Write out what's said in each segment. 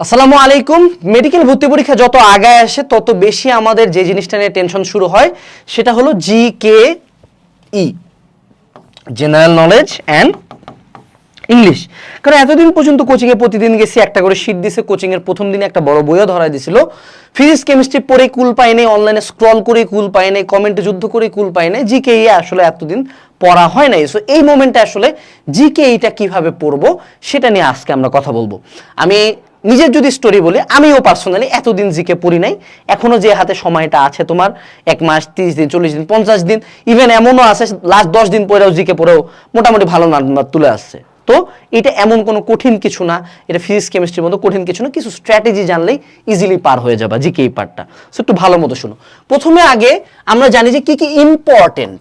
আসসালামু আলাইকুম। মেডিকেল ভর্তি পরীক্ষা যত আগায় আসে, তত বেশি আমাদের যে জিনিসটা নিয়ে টেনশন শুরু হয়, সেটা হলো G K E general knowledge and English কারণ এতদিন পর্যন্ত কোচিংয়ে প্রতিদিন গেছি, একটা করে শীট দিছে কোচিংয়ের প্রথম দিনে একটা বড় বইও ধরা দিছিল। ফিজিক্স কেমিস্ট্রি পড়ে কুল পাই নাই অনলাইনে স্ক্রল করে কুল পাই নাই কমেন্টে যুদ্ধ করে কুল পাই নাই। জিকে ই আসলে এতদিন পড়া হয় নাই। সো এই মোমেন্টে আসলে জি কে ইটা কীভাবে পড়ব, সেটা নিয়ে আজকে আমরা কথা বলব। আমি নিজের যদি স্টোরি বলি, আমিও পার্সোনালি এতদিন জিকে পড়ি নাই। এখনও যে হাতে সময়টা আছে তোমার, এক মাস, তিরিশ দিন, চল্লিশ দিন, পঞ্চাশ দিন ইভেন এমনও আছে লাস্ট দশ দিন পরেও জিকে পড়েও মোটামুটি ভালো নাম্বার তুলে আসছে। তো এটা এমন কোনো কঠিন কিছু না, এটা ফিজিক্স কেমিস্ট্রির মতো কঠিন কিছু না, কিছু স্ট্র্যাটেজি জানলেই ইজিলি পার হয়ে যাবে জিকে এই পার্টটা সো একটু ভালো মতো শুনো। প্রথমে আগে আমরা জানি যে কি কি ইম্পর্টেন্ট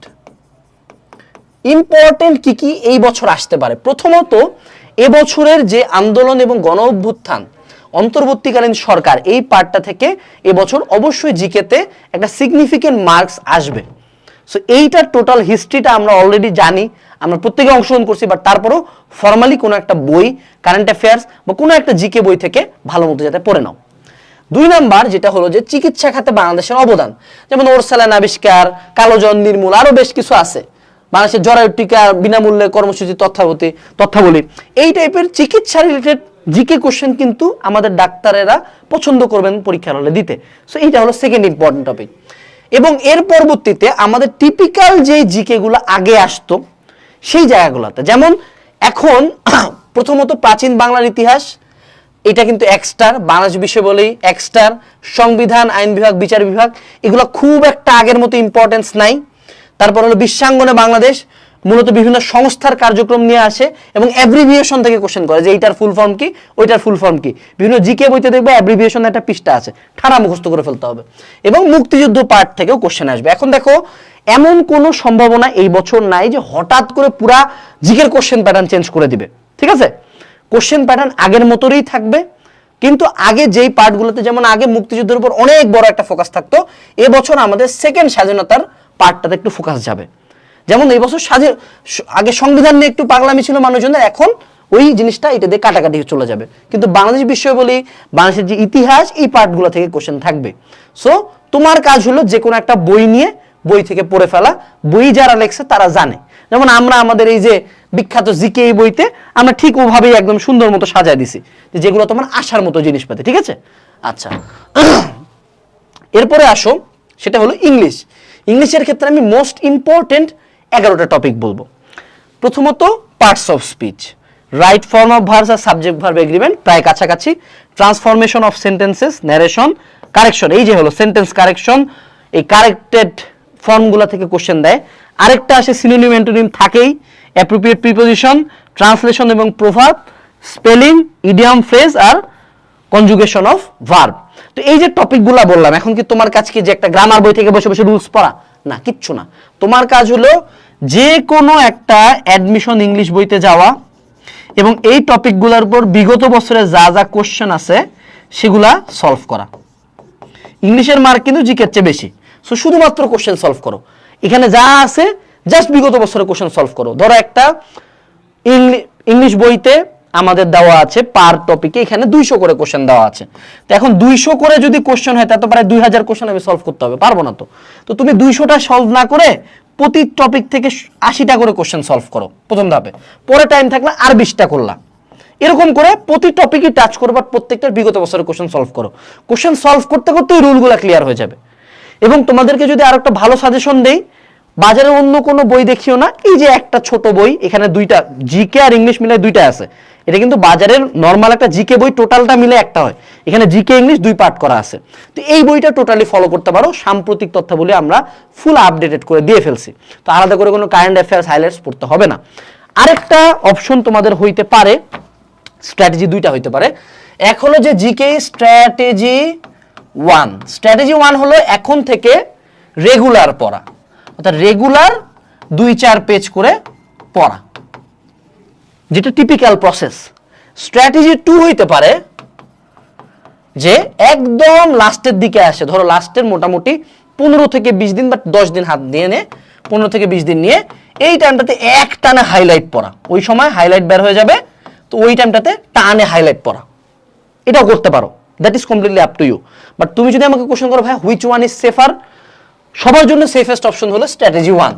ইম্পর্টেন্ট কি কি এই বছর আসতে পারে। প্রথমত, এবছরের যে আন্দোলন এবং গণ অভ্যুত্থান অন্তর্বর্তীকালীন সরকার এই পার্টটা থেকে এবছর অবশ্যই জিকেতে একটা সিগনিফিকেন্ট মার্কস আসবে। সো এইটার টোটাল হিস্ট্রিটা আমরা অলরেডি জানি, আমরা প্রত্যেকে অংশগ্রহণ করছি বাট তারপরেও ফর্মালি কোনো একটা বই কারেন্ট অ্যাফেয়ার্স বা কোনো একটা জিকে বই থেকে ভালো মতো যাতে পড়ে নাও। দুই নাম্বার যেটা হলো যে চিকিৎসা খাতে বাংলাদেশের অবদান। যেমন ওরসালান আবিষ্কার, কালোজন নির্মূল আরও বেশ কিছু আছে। বাংলাদেশের জরায়ু টিকা বিনামূল্যে কর্মসূচি তথ্যাবলী তথ্যাবলী। এই টাইপের চিকিৎসা রিলেটেড জিকে কোশ্চেন কিন্তু আমাদের ডাক্তারেরা পছন্দ করবেন পরীক্ষার হলে দিতে। সো এইটা হলো সেকেন্ড ইম্পর্টেন্ট টপিক এবং এর পরবর্তীতে আমাদের টিপিক্যাল যে জিকে গুলো আগে আসতো, সেই জায়গাগুলোতে। যেমন এখন প্রথমত প্রাচীন বাংলার ইতিহাস, এটা কিন্তু এক্সটার বাংলাদেশ বিষয় বলেই এক্সটার সংবিধান, আইন বিভাগ, বিচার বিভাগ, এগুলো খুব একটা আগের মতো ইম্পর্টেন্স নাই। তারপর হলো বিশ্বাঙ্গনে বাংলাদেশ মূলত বিভিন্ন সংস্থার কার্যক্রম নিয়ে আসে এবং অ্যাব্রিভিয়েশন থেকে কোশ্চেন করে যে এইটার ফুল ফর্ম কি, ওইটার ফুল ফর্ম কি। বিভিন্ন জিকে বইতে দেখবে অ্যাব্রিভিয়েশন একটা পৃষ্ঠা আছে, ঠাড়া মুখস্থ করে ফেলতে হবে। এবং মুক্তিযুদ্ধ পার্ট থেকেও কোশ্চেন আসবে। এখন দেখো, এমন কোনো সম্ভাবনা এই বছর নাই যে হঠাৎ করে পুরা জিকের কোশ্চেন প্যাটার্ন চেঞ্জ করে দিবে। ঠিক আছে? কোশ্চেন প্যাটার্ন আগের মতোই থাকবে, কিন্তু আগে যেই পার্টগুলোতে যেমন আগে মুক্তিযুদ্ধের উপর অনেক বড় একটা ফোকাস থাকতো এবছর আমাদের সেকেন্ড স্বাধীনতার পার্টটাতে একটু ফোকাস যাবে। যেমন এই বছর সাজে আগে সংবিধান নিয়ে একটু পাগলামি ছিল মানুষজনের, এখন ওই জিনিসটা এটা দিয়ে কাটাকাটি চলে যাবে। কিন্তু বাংলাদেশ বিষয় বলি, বাংলাদেশের যে ইতিহাস, এই পার্টগুলো থেকে কোশ্চেন থাকবে। সো তোমার কাজ হলো যে কোনো একটা বই নিয়ে, বই থেকে পড়ে ফেলা। বই যারা লেখছে, তারা জানে। যেমন আমরা আমাদের এই যে বিখ্যাত জিকে এই বইতে, আমরা ঠিক ওভাবেই একদম সুন্দর মতো সাজায় দিছি যেগুলো তোমার আসার মতো জিনিসপাতি ঠিক আছে? আচ্ছা। এরপরে আসো, সেটা হলো ইংলিশ। ইংলিশের ক্ষেত্রে আমি মোস্ট ইম্পর্টেন্ট এগারোটা টপিক বলব। প্রথমত parts of speech right form of verbs R subject verb agreement প্রায় কাছাকাছি। Transformation of sentences narration correction এই যে হলো সেন্টেন্স কারেকশন এই কারেক্টেড ফর্মগুলো থেকে কোশ্চেন দেয়। আরেকটা আসে সিনোনিম অ্যান্টোনিম থাকেই। অ্যাপ্রোপ্রিয়েট প্রিপোজিশন ট্রান্সলেশন এবং প্রভাব স্পেলিং ইডিয়াম ফ্রেজ আর কনজুগেশন অফ ভার্ব তো এই যে টপিকগুলো বললাম, এখন কি তোমার কাছে কি যে একটা গ্রামার বই থেকে বসে বসে রুলস পড়া? না, কিচ্ছু না। তোমার কাজ হলো যে কোনো একটা অ্যাডমিশন ইংলিশ বইতে যাওয়া এবং এই টপিকগুলোর উপর বিগত বছরে যা যা কোশ্চেন আছে, সেগুলা সলভ করা। ইংলিশের মার্ক কিন্তু জিকের চেয়ে বেশি। সো শুধুমাত্র কোশ্চেন সলভ করো। এখানে যা আছে জাস্ট বিগত বছরের কোশ্চেন সলভ করো। ধরো একটা ইংলি- ইংলিশ বইতে আমাদের দেওয়া আছে পার টপিকে এখানে দুইশো করে কোশ্চেন দেওয়া আছে। তো এখন দুইশো করে যদি কোশ্চেন হয় তা তো প্রায় দুই হাজার কোশ্চেন আমি সলভ করতে হবে। পারব না তো। তো তুমি দুইশোটা সলভ না করে প্রতি টপিক থেকে আশিটা করে কোশ্চেন সলভ করো, প্রথম ধাপে। পরে টাইম থাকলে আর বিশটা করলা। এরকম করে প্রতি টপিকই টাচ করো করবার প্রত্যেকটার বিগত বছরের কোশ্চেন সলভ করো। কোশ্চেন সলভ করতে করতে রুলগুলো ক্লিয়ার হয়ে যাবে। এবং তোমাদেরকে যদি আর একটা ভালো সাজেশন দেই বাজারে অন্য কোনো বই দেখিও না। এই যে একটা ছোট বই, এখানে দুইটা জিকে আর ইংলিশ মিলে দুইটা আছে। এটা কিন্তু বাজারের নর্মাল একটা জিকে বই টোটালটা মিলে একটা হয়। এখানে জিকে ইংলিশ দুই পার্ট করা আছে। তো এই বইটা টোটালি ফলো করতে পারো। সাম্প্রতিক তথ্যাবলী আমরা ফুল আপডেটেড করে দিয়ে ফেলছি। তো আলাদা করে কোনো কারেন্ট অ্যাফেয়ার্স হাইলাইটস পড়তে হবে না। আরেকটা অপশন তোমাদের হইতে পারে স্ট্র্যাটেজি দুইটা হইতে পারে। এক হলো যে GK strategy one strategy one হলো এখন থেকে রেগুলার পড়া। অর্থাৎ রেগুলার দুই চার পেজ করে পড়া, যেটা টিপিক্যাল প্রসেস স্ট্র্যাটেজি টু হইতে পারে যে একদম লাস্টের দিকে আসে। ধরো লাস্টের মোটামুটি পনেরো থেকে বিশ দিন বা দশ দিন হাত দিয়ে নে, পনেরো থেকে বিশ দিন নিয়ে এই টাইমটাতে এক টানে হাইলাইট পড়া। ওই সময় হাইলাইট বের হয়ে যাবে, তো ওই টাইমটাতে টানে হাইলাইট পড়া। এটাও করতে পারো। That is completely up to you but তুমি যদি আমাকে কোশ্চেন করো, ভাই হুইচ ওয়ান ইজ সেফার সবার জন্য সেফেস্ট অপশন হলো স্ট্র্যাটেজি ওয়ান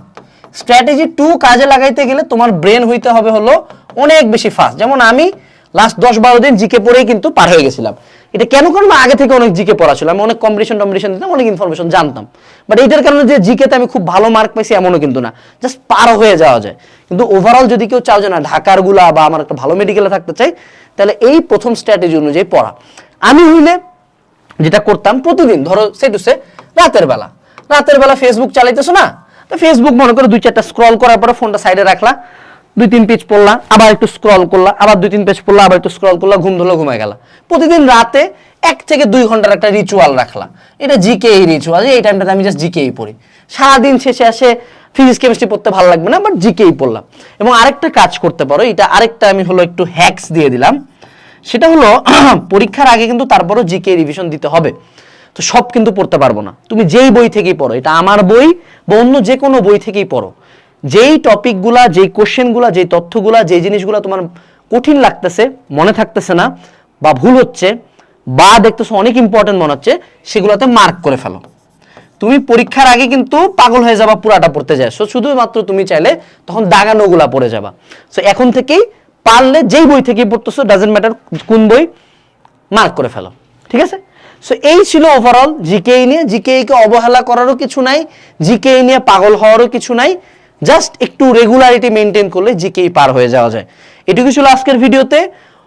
স্ট্র্যাটেজি টু কাজে লাগাইতে গেলে তোমার ব্রেন হইতে হবে হলো অনেক বেশি ফাস্ট যেমন আমি লাস্ট দশ বারো দিন জিকে পড়েই কিন্তু পার হয়ে গেছিলাম। এটা কেন কারণ আগে থেকে অনেক জিকে পড়া ছিল। আমি অনেক কম্পিটিশন টম্পিটিশন দিতাম, অনেক ইনফরমেশন জানতাম। বাট এইটার কারণে যে জিকেতে আমি খুব ভালো মার্ক পাইছি এমনও কিন্তু না। জাস্ট পার হয়ে যাওয়া যায়। কিন্তু ওভারঅল যদি কেউ চাও যে না, ঢাকারগুলা বা আমার একটা ভালো মেডিকেলে থাকতে চাই, তাহলে এই প্রথম স্ট্র্যাটেজি অনুযায়ী পড়া। আমি হইলে যেটা করতাম প্রতিদিন, ধরো সে টু সে রাতের বেলা। রাতের বেলা ফেসবুক চালাইতেছো না? তো ফেসবুক মনে করো দুই চারটা স্ক্রল করার পরে ফোনটা সাইডে রাখলা, দুই তিন পেজ পড়লা, আবার একটু স্ক্রল করলা, আবার দুই তিন পেজ পড়লা, আবার একটু স্ক্রল করলা, ঘুম ধরলো, ঘুমায় গেলা। প্রতিদিন রাতে এক থেকে দুই ঘণ্টার একটা রিচুয়াল রাখলা। এটা জিকে এই রিচুয়াল এই টাইমটাতে আমি জাস্ট জিকেই পড়ি। সারাদিন শেষে আসে ফিজিক্স কেমিস্ট্রি পড়তে ভালো লাগবে না বাট জিকেই পড়লাম। এবং আরেকটা কাজ করতে পারো, এটা আরেকটা আমি হলো একটু হ্যাক্স দিয়ে দিলাম। সেটা হলো, পরীক্ষার আগে কিন্তু তারপরও জিকে রিভিশন দিতে হবে। তো সব কিন্তু পড়তে পারব না। তুমি যেই বই থেকেই পড়ো, এটা আমার বই বা অন্য যে কোনো বই থেকেই পড়ো। যেই টপিকগুলা, যেই কোশ্চেনগুলা, যেই তথ্যগুলা, যেই জিনিসগুলা তোমার কঠিন লাগতেছে, মনে থাকতেছে না বা ভুল হচ্ছে বা দেখতেছো অনেক ইম্পর্টেন্ট মনে হচ্ছে, সেগুলোতে মার্ক করে ফেলো। তুমি পরীক্ষার আগে কিন্তু পাগল হয়ে যাবা, পুরাটা পড়তে যায়। সো শুধুমাত্র তুমি চাইলে তখন দাগানোগুলা পড়ে যাবা। সো এখন থেকেই পারলে যেই বই থেকেই পড়তেছো ডাজেন্ট ম্যাটার কোন বই মার্ক করে ফেলো। ঠিক আছে? সো এই ছিল ওভারঅল জিকে নিয়ে। জিকে কে অবহেলা করারও কিছু নাই জিকে নিয়ে পাগল হওয়ারও কিছু নাই। জাস্ট একটু রেগুলারিটি মেনটেন করলে জিকে পার হয়ে যাওয়া যায়। এটুকু ছিল আজকের ভিডিওতে।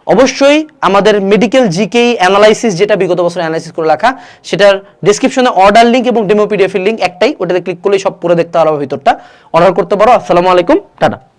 অবশ্যই আমাদের মেডিকেল জিকে অ্যানালাইসিস যেটা বিগত বছর অ্যানালাইসিস করে রাখা, সেটার ডিসক্রিপশনে অর্ডার লিঙ্ক এবং ডেমো পিডিএফ এর লিঙ্ক একটাই। ওটাতে ক্লিক করলেই সব পুরো দেখতে পারো ভিতরটা। অর্ডার করতে পারো। আসসালামু আলাইকুম। টাটা।